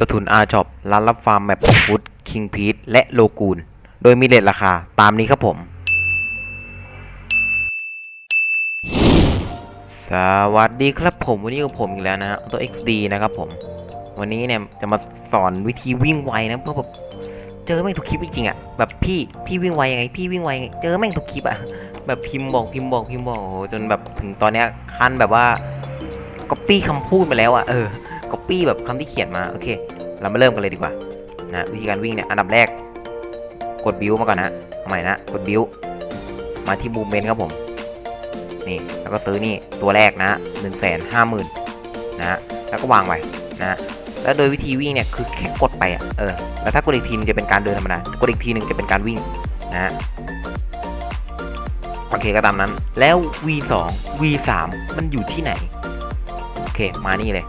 กระทุนอาช็อปร้านรับฟาร์มแมปของฟุตคิงพีทและโลกูนโดยมีเลทราคาตามนี้ครับผม สวัสดีครับผม วันนี้กับผมอีกแล้วนะฮะตัว XD นะครับผม วันนี้เนี่ยจะมาสอนวิธีวิ่งไวนะเพราะแบบเจอแม่งทุกคลิปจริงๆอะแบบพี่พี่วิ่งไวยังไงพี่วิ่งไวยังไงเจอแม่งทุกคลิปอะแบบพิมพ์บอกพิมพ์บอกพิมพ์บอกโอ้จนแบบถึงตอนเนี้ยคันแบบว่าก๊อปปี้คำพูดมาแล้วอะเออ ก๊อปปี้แบบคำที่เขียนมา โอเค เรามาเริ่มกันเลยดีกว่า นะวิธีการวิ่งเนี่ย อันดับแรก กดบิวมาก่อนนะทำไมนะ กดบิวมาที่บูมเมนครับผม นี่ แล้วก็ซื้อนี่ ตัวแรกนะหนึ่งแสนห้าหมื่นนะฮะ แล้วก็วางไว้นะฮะ แล้วโดยวิธีวิ่งเนี่ย คือแค่กดไปอะ เออ แล้วถ้ากดอีกทีนึงจะเป็นการเดินธรรมดา กดอีกทีนึงจะเป็นการวิ่งนะฮะโอเคก็ตามนั้น แล้ว V2 V3 มันอยู่ที่ไหน โอเค มานี่เลย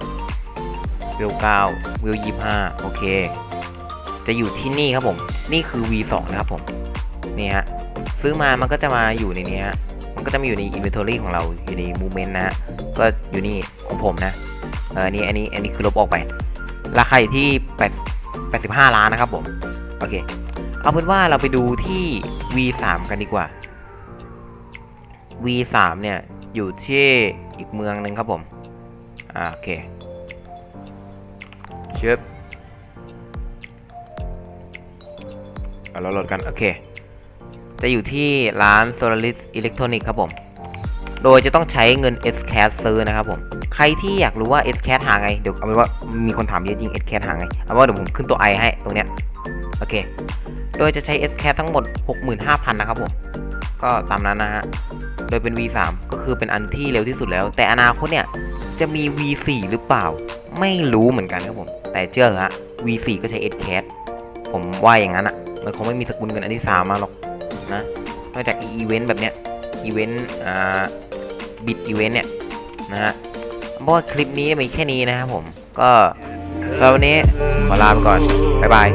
วิวเก้าวิวยี่ห้าโอเค จะอยู่ที่นี่ครับผม นี่คือ V2 นะครับผมนี่ฮะซื้อมามันก็จะมาอยู่ในนี้ฮะมันก็จะมาอยู่ใน inventory ของเราอยู่ใน movement นะฮะก็อยู่นี่ของผมนะเออนนี้อันนี้อันนี้คือลบออกไป ราคาอยู่ที่8 85 ล้านนะครับผมโอเค เอาเป็นว่าเราไปดูที่ V3 กันดีกว่า V3 เนี่ยอยู่ที่อีกเมืองหนึ่งครับผมอ่าโอเค ชึบเอาเราโหลดกัน โอเค จะอยู่ที่ร้าน Solaris Electronic ครับผม โดยจะต้องใช้เงิน S Cash ซื้อนะครับผม ใครที่อยากรู้ว่า S Cash หาไง เดี๋ยวเอาเป็นว่ามีคนถามเยอะจริง S Cash หาไง เอาว่าเดี๋ยวผมขึ้นตัว I ให้ตรงเนี้ย โอเค โดยจะใช้ S Cash ทั้งหมด 65,000 นะครับผม ก็ตามนั้นนะฮะ โดยเป็น V3 ก็คือเป็นอันที่เร็วที่สุดแล้ว แต่อนาคตเนี่ยจะมี V4 หรือเปล่า ไม่รู้เหมือนกันครับผม แต่เชื่อฮะ V4 ก็ใช้ Edcat ผมว่าอย่างนั้นอะ่ะ มันคงไม่มีสกุลเงินอันที่3มาหรอกนะ นอกจากอีเวนต์แบบเนี้ย อีเวนต์อ่าบิดอีเวนต์เนี่ยนะฮะเพราะว่าคลิปนี้มีแค่นี้นะครับผม ก็สำหรับวันนี้ขอลาไปก่อน บ๊ายบาย